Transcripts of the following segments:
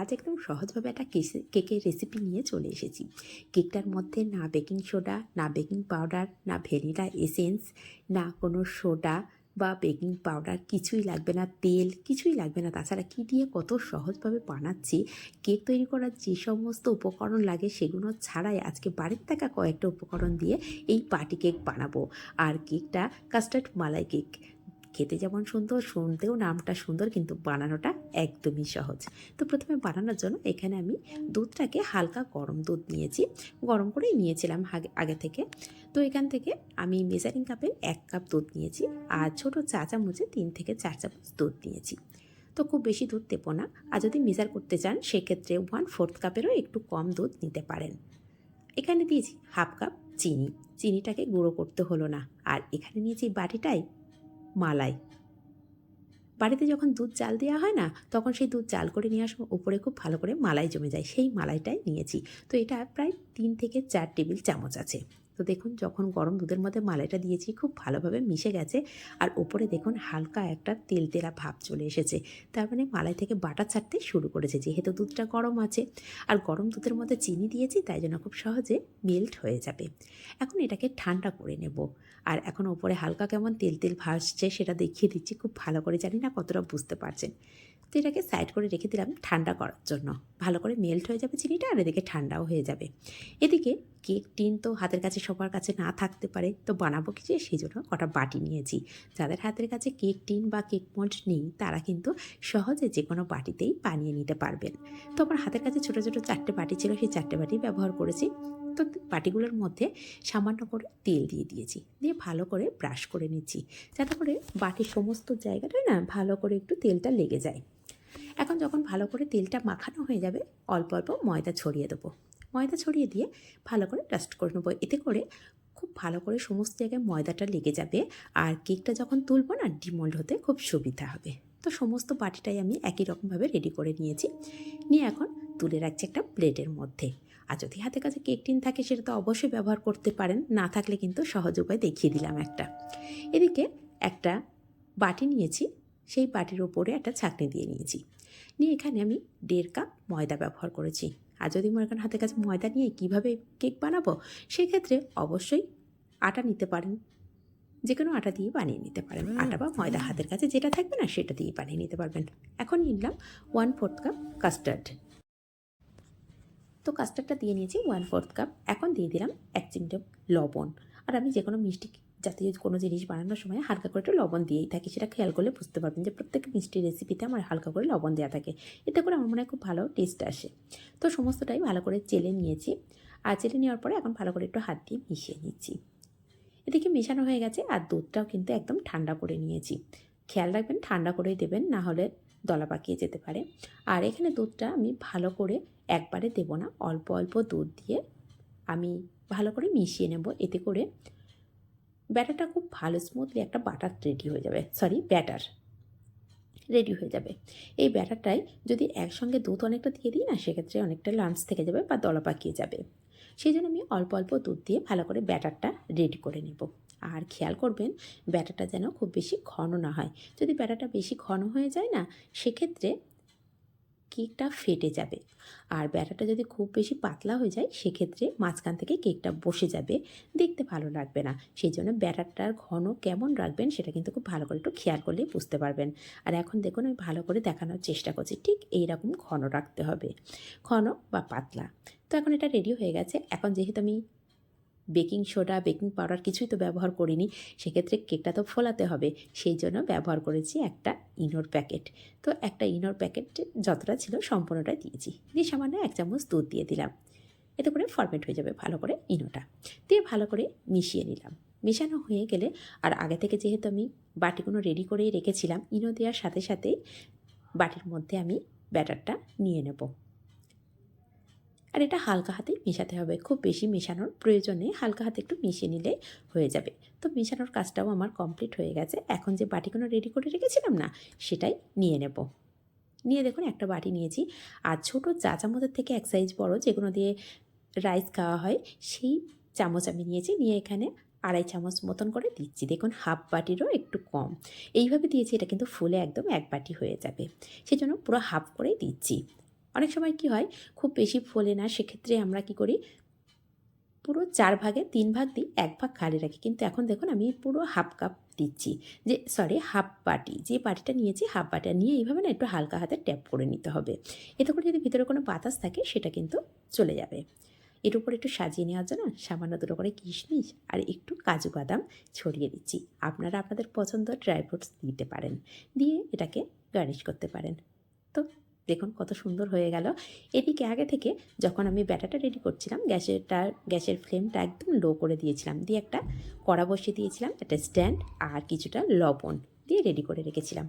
আজ একদম সহজভাবে একটা কেকের রেসিপি নিয়ে চলে এসেছি। কেকটার মধ্যে না বেকিং সোডা না বেকিং পাউডার না ভ্যানিলা এসেন্স না কোনো সোডা বা বেকিং পাউডার কিছুই লাগবে না, তেল কিছুই লাগবে না। তাছাড়া কী দিয়ে কত সহজভাবে বানাচ্ছি, কেক তৈরি করার যে সমস্ত উপকরণ লাগে সেগুলো ছাড়াই আজকে বাড়ির থাকা কয়েকটা উপকরণ দিয়ে এই পার্টি কেক বানাবো। আর কেকটা কাস্টার্ড মালাই কেক খেতে যেমন সুন্দর, শুনতেও নামটা সুন্দর, কিন্তু বানানোটা একদমই সহজ। তো প্রথমে বানানোর জন্য এখানে আমি দুধটাকে হালকা গরম দুধ নিয়েছি। গরম করেই নিয়েছিলাম আগে থেকে। তো এখান থেকে আমি মেজারিং কাপে এক কাপ দুধ নিয়েছি আর ছোটো চা চামচে তিন থেকে চার চামচ দুধ নিয়েছি। তো খুব বেশি দুধ দেবো না। আর যদি মেজার করতে চান, সেক্ষেত্রে ওয়ান ফোর্থ কাপেরও একটু কম দুধ নিতে পারেন। এখানে দিয়েছি হাফ কাপ চিনি। চিনিটাকে গুঁড়ো করতে হলো না। আর এখানে নিয়েছি বাটিটাই মালাই। বাড়িতে যখন দুধ চাল দেওয়া হয় না, তখন সেই দুধ চাল করে নিয়ে আসার উপরে খুব ভালো করে মালাই জমে যায়। সেই মালাইটাই নিয়েছি। তো এটা প্রায় তিন থেকে চার টেবিল চামচ আছে। তো দেখুন, যখন গরম দুধের মধ্যে মালাইটা দিয়েছি, খুব ভালোভাবে মিশে গেছে। আর ওপরে দেখুন, হালকা একটা তেল তেলা ভাব চলে এসেছে। তার মানে মালাই থেকে বাটার ছাড়তে শুরু করেছে, যেহেতু দুধটা গরম আছে। আর গরম দুধের মধ্যে চিনি দিয়েছি, তাই জন্য খুব সহজে মেল্ট হয়ে যাবে। এখন এটাকে ঠান্ডা করে নেব। আর এখন ওপরে হালকা কেমন তেল তেল ভাসছে সেটা দেখিয়ে দিচ্ছি, খুব ভালো করে জানি না কতটা বুঝতে পারছেন। তো এটাকে সাইড করে রেখে দিলাম ঠান্ডা করার জন্য। ভালো করে মেল্ট হয়ে যাবে চিনিটা আর এদিকে ঠান্ডাও হয়ে যাবে। এদিকে কেক টিন তো হাতের কাছে সবার কাছে না থাকতে পারে, তো বানাবো কি যে সেই জন্য কটা বাটি নিয়েছি। যাদের হাতের কাছে কেক টিন বা কেক মন্ড নেই, তারা কিন্তু সহজে যে কোনো বাটিতেই বানিয়ে নিতে পারবেন। তো আমার হাতের কাছে ছোটো ছোটো চারটে বাটি ছিল, সেই চারটে বাটি ব্যবহার করেছি। তো বাটিগুলোর মধ্যে সামান্য করে তেল দিয়ে দিয়েছি। দিয়ে ভালো করে ব্রাশ করে নিচ্ছি। যাতে করে বাটির সমস্ত জায়গাটায় না ভালো করে একটু তেলটা লেগে যায়। এখন যখন ভালো করে তেলটা মাখানো হয়ে যাবে, অল্প অল্প ময়দা ছড়িয়ে দেবো। ময়দা ছড়িয়ে দিয়ে ভালো করে ডাস্ট করে নেব। এতে করে খুব ভালো করে সমস্ত জায়গায় ময়দাটা লেগে যাবে আর কেকটা যখন তুলবো না, ডিমোল্ড হতে খুব সুবিধা হবে। তো সমস্ত বাটিটাই আমি একই রকমভাবে রেডি করে নিয়েছি। নিয়ে এখন তুলে রাখছি একটা প্লেটের মধ্যে। আর যদি হাতে কাছে কেক টিন থাকে সেটা তো অবশ্যই ব্যবহার করতে পারেন। না থাকলে কিন্তু সহজ উপায় দেখিয়ে দিলাম একটা। এদিকে একটা বাটি নিয়েছি সেই বাটির ওপরে একটা ছাকনি দিয়ে নিয়েছি। নিয়ে এখানে আমি দেড় কাপ ময়দা ব্যবহার করেছি। আর যদি মনে করেন হাতের কাছে ময়দা নিয়ে কীভাবে কেক বানাবো সেক্ষেত্রে অবশ্যই আটা নিতে পারেন। যে কোনো আটা দিয়ে বানিয়ে নিতে পারেন। আটা বা ময়দা হাতের কাছে যেটা থাকবে না সেটা দিয়ে বানিয়ে নিতে পারবেন। এখন নিলাম ওয়ান ফোর্থ কাপ কাস্টার্ড তো কাস্টার্ডটা দিয়ে নিয়েছি ওয়ান ফোর্থ কাপ এখন দিয়ে দিলাম এক চিমটে লবণ। আর আমি যে কোনো মিষ্টি জাতীয় কোনো জিনিস বানানোর সময় হালকা করে একটু লবণ দিয়েই থাকি, সেটা খেয়াল করলে বুঝতে পারবেন যে প্রত্যেক মিষ্টি রেসিপিতে আমার হালকা করে লবণ দেওয়া থাকে। এতে করে আমার মনে হয় খুব ভালো টেস্ট আসে। তো সমস্তটাই ভালো করে চেলে নিয়েছি। আর চেলে নেওয়ার পরে এখন ভালো করে একটু হাত দিয়ে মিশিয়ে নিচ্ছি। এদিকে মেশানো হয়ে গেছে আর দুধটাও কিন্তু একদম ঠান্ডা করে নিয়েছি। খেয়াল রাখবেন ঠান্ডা করেই দেবেন, না হলে দলা পাকিয়ে যেতে পারে। আর এখানে দুধটা আমি ভালো করে একবারে দেবো না, অল্প অল্প দুধ দিয়ে আমি ভালো করে মিশিয়ে নেব। এতে করে ব্যাটারটা খুব ভালো স্মুথলি একটা বাটার রেডি হয়ে যাবে। সরি ব্যাটার রেডি হয়ে যাবে। এই ব্যাটারটাই যদি একসঙ্গে দুধ অনেকটা দিয়ে দিই না, সেক্ষেত্রে অনেকটা লাঞ্চ থেকে যাবে বা দলা পাকিয়ে যাবে। সেই জন্য আমি অল্প অল্প দুধ দিয়ে ভালো করে ব্যাটারটা রেডি করে নেব। আর খেয়াল করবেন, ব্যাটারটা যেন খুব বেশি ঘন না হয়। যদি ব্যাটারটা বেশি ঘন হয়ে যায় না, সেক্ষেত্রে কেকটা ফেটে যাবে। আর ব্যাটারটা যদি খুব বেশি পাতলা হয়ে যায়, সেক্ষেত্রে মাঝখান থেকে কেকটা বসে যাবে। দেখতে ভালো লাগবে না। সেই জন্য ব্যাটারটার ঘন কেমন রাখবেন, সেটা কিন্তু খুব ভালো করে একটু খেয়াল করলেই বুঝতে পারবেন। আর এখন দেখুন, আমি ভালো করে দেখানোর চেষ্টা করছি। ঠিক এইরকম ঘন রাখতে হবে। ঘন বা পাতলা। তো এখন এটা রেডি হয়ে গেছে। এখন যেহেতু আমি বেকিং সোডা, বেকিং পাউডার কিছুই তো ব্যবহার করিনি। সেক্ষেত্রে কেকটা তো ফোলাতে হবে। সেই জন্য ব্যবহার করেছি একটা ইনোর প্যাকেট। তো একটা ইনোর প্যাকেট যতটা ছিল সম্পূর্ণটাই দিয়েছি। দিয়ে সামান্য এক চামচ দুধ দিয়ে দিলাম। এতে করে ফরমেট হয়ে যাবে ভালো করে ইনোটা। দিয়ে ভালো করে মিশিয়ে নিলাম। মেশানো হয়ে গেলে আর আগে থেকে যেহেতু আমি বাটিগুলো রেডি করেই রেখেছিলাম, ইনো দেওয়ার সাথে সাথেই বাটির মধ্যে আমি ব্যাটারটা নিয়ে নেব। আর এটা হালকা হাতেই মেশাতে হবে। খুব বেশি মেশানোর প্রয়োজন হালকা হাতে একটু মিশিয়ে নিলে হয়ে যাবে। তো মেশানোর কাজটাও আমার কমপ্লিট হয়ে গেছে। এখন যে বাটিগুলো রেডি করে রেখেছিলাম না, সেটাই নিয়ে নেব। নিয়ে দেখুন একটা বাটি নিয়েছি। আর ছোটো চা চামচের থেকে এক সাইজ বড় যেগুলো দিয়ে রাইস খাওয়া হয়, সেই চামচ আমি নিয়েছি। নিয়ে এখানে আড়াই চামচ মতন করে দিচ্ছি। দেখুন হাফ বাটিরও একটু কম। এইভাবে দিয়েছি, এটা কিন্তু ফুলে একদম এক বাটি হয়ে যাবে। সেই জন্য পুরো হাফ করেই দিচ্ছি। অনেক সময় কি হয়, খুব বেশি ফোলে না, সেক্ষেত্রে আমরা কি করি, পুরো চার ভাগে, তিন ভাগ দিই, এক ভাগ খালি রাখি। কিন্তু এখন দেখুন, আমি পুরো হাফ কাপ দিচ্ছি। যে সরি হাফ বাটি, যে বাটিটা নিয়েছি, হাফ বাটিটা নিয়ে এইভাবে না একটু হালকা হাতে ট্যাপ করে নিতে হবে। এতে করে যদি ভিতরে কোনো বাতাস থাকে, সেটা কিন্তু চলে যাবে। এর উপর একটু সাজিয়ে নেওয়ার জন্য সামান্য দুটো করে কিশমিশ আর একটু কাজু বাদাম ছড়িয়ে দিচ্ছি। আপনারা আপনাদের পছন্দ ড্রাই ফ্রুটস দিতে পারেন। দিয়ে এটাকে গার্নিশ করতে পারেন। তো দেখুন কত সুন্দর হয়ে গেল। এদিকে আগে থেকে যখন আমি ব্যাটাটা রেডি করছিলাম, গ্যাসেরটা, গ্যাসের ফ্লেমটা একদম লো করে দিয়েছিলাম। দিয়ে একটা কড়া বসিয়ে দিয়েছিলাম, একটা স্ট্যান্ড আর কিছুটা লবণ দিয়ে রেডি করে রেখেছিলাম।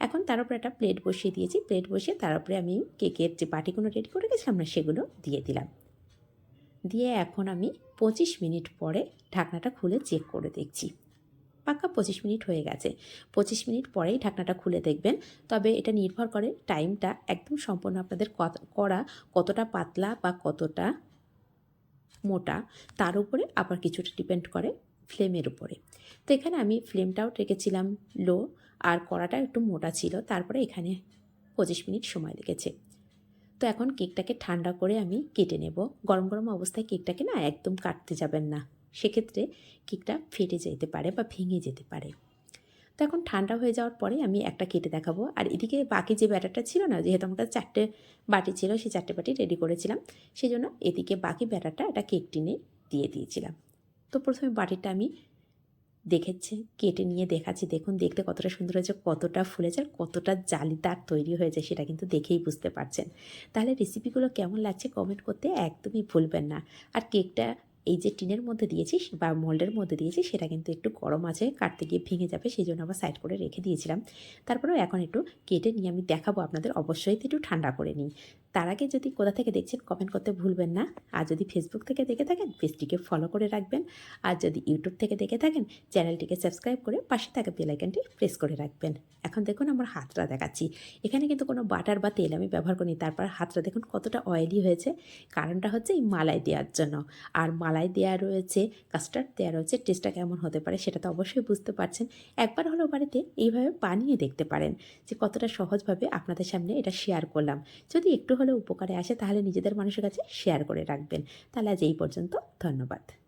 এখন তার উপরে একটা প্লেট বসিয়ে দিয়েছি। প্লেট বসিয়ে তার উপরে আমি কেকের যে বাটিগুলো রেডি করে রেখেছিলাম না, সেগুলো দিয়ে দিলাম। দিয়ে এখন আমি পঁচিশ মিনিট পরে ঢাকনাটা খুলে চেক করে দেখছি। পাক্কা পঁচিশ মিনিট হয়ে গেছে। পঁচিশ মিনিট পরেই ঢাকনাটা খুলে দেখবেন। তবে এটা নির্ভর করে টাইমটা একদম সম্পূর্ণ আপনাদের করা কতটা পাতলা বা কতটা মোটা, তার উপরে আবার কিছুটা ডিপেন্ড করে ফ্লেমের উপরে। তো এখানে আমি ফ্লেমটাও রেখেছিলাম লো আর কড়াটা একটু মোটা ছিল, তারপরে এখানে পঁচিশ মিনিট সময় লেগেছে। তো এখন কেকটাকে ঠান্ডা করে আমি কেটে নেব। গরম গরম অবস্থায় কেকটাকে না একদম কাটতে যাবেন না। সেক্ষেত্রে কেকটা ফেটে যেতে পারে বা ভেঙে যেতে পারে। তো এখন ঠান্ডা হয়ে যাওয়ার পরে আমি একটা কেটে দেখাবো। আর এদিকে বাকি যে ব্যাটারটা ছিল না, যেহেতু আমার কাছে চারটে বাটি ছিল, সেই চারটে বাটি রেডি করেছিলাম। সেই জন্য এদিকে বাকি ব্যাটারটা একটা কেক টিনে দিয়ে দিয়েছিলাম। তো প্রথমে বাটিটা আমি দেখেছি, কেটে নিয়ে দেখাচ্ছি। দেখুন, দেখতে কতটা সুন্দর হয়েছে, কতটা ফুলেছে, আর কতটা জালিদার তৈরি হয়েছে, সেটা কিন্তু দেখেই বুঝতে পারছেন। তাহলে রেসিপিগুলো কেমন লাগছে কমেন্ট করতে একদমই ভুলবেন না। আর কেকটা এই যে টিনের মধ্যে দিয়েছি বা মোল্ডের মধ্যে দিয়েছি, সেটা কিন্তু একটু গরম আছে, কাটতে গিয়ে ভেঙে যাবে সেই জন্য আবার সাইড করে রেখে দিয়েছিলাম। তারপরেও এখন একটু কেটে নিয়ে আমি দেখাবো আপনাদের, অবশ্যই একটু ঠান্ডা করে নিই। তার আগে যদি কোথা থেকে দেখছেন কমেন্ট করতে ভুলবেন না। আর যদি ফেসবুক থেকে দেখে থাকেন, পেজটিকে ফলো করে রাখবেন। আর যদি ইউটিউব থেকে দেখে থাকেন চ্যানেলটিকে সাবস্ক্রাইব করে পাশে থাকা বেলাইকনটি প্রেস করে রাখবেন। এখন দেখুন আমার হাতটা দেখাচ্ছি। এখানে কিন্তু কোনো বাটার বা তেল আমি ব্যবহার করিনি, তারপর হাতটা দেখুন কতটা অয়েলি হয়েছে। কারণটা হচ্ছে এই মালাই দেওয়ার জন্য। আর মালাই দেওয়া রয়েছে কাস্টার্ড দেওয়া রয়েছে টেস্টটা কেমন হতে পারে সেটা তো অবশ্যই বুঝতে পারছেন। একবার হলো বাড়িতে এইভাবে বানিয়ে দেখতে পারেন যে কতটা সহজভাবে আপনাদের সামনে এটা শেয়ার করলাম। যদি একটু হলেও উপকারে আসে তাহলে নিজেদের মানুষের কাছে শেয়ার করে রাখবেন। তাহলে আজ এই পর্যন্ত, ধন্যবাদ।